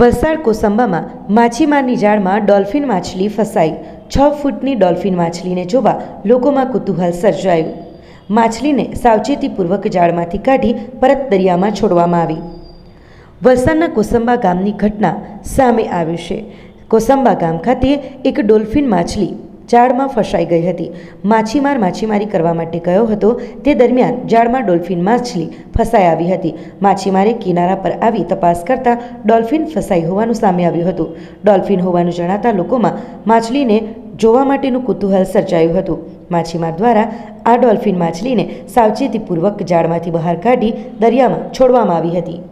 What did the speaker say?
Valsad કોસંબામાં માછીમારની જાળમાં dolphin માછલી ફસાઈ. છ ફૂટની ડોલ્ફિન માછલીને જોવા લોકોમાં કુતૂહલ સર્જાયું. માછલીને સાવચેતીપૂર્વક જાળમાંથી કાઢી પરત દરિયામાં છોડવામાં આવી. વલસાડના કોસંબા ગામની ઘટના સામે આવી છે. કોસંબા ગામ ખાતે એક ડોલ્ફિન માછલી જાળમાં ફસાઈ ગઈ હતી. માછીમાર માછીમારી કરવા માટે ગયો હતો. તે દરમિયાન જાળમાં ડોલ્ફિન માછલી ફસાઈ આવી હતી. માછીમારે કિનારા પર આવી તપાસ કરતાં ડોલ્ફિન ફસાઈ હોવાનું સામે આવ્યું હતું. ડોલ્ફિન હોવાનું જણાતા લોકોમાં માછલીને જોવા માટેનું કુતૂહલ સર્જાયું હતું. માછીમાર દ્વારા આ ડોલ્ફિન માછલીને સાવચેતીપૂર્વક જાળમાંથી બહાર કાઢી દરિયામાં છોડવામાં આવી હતી.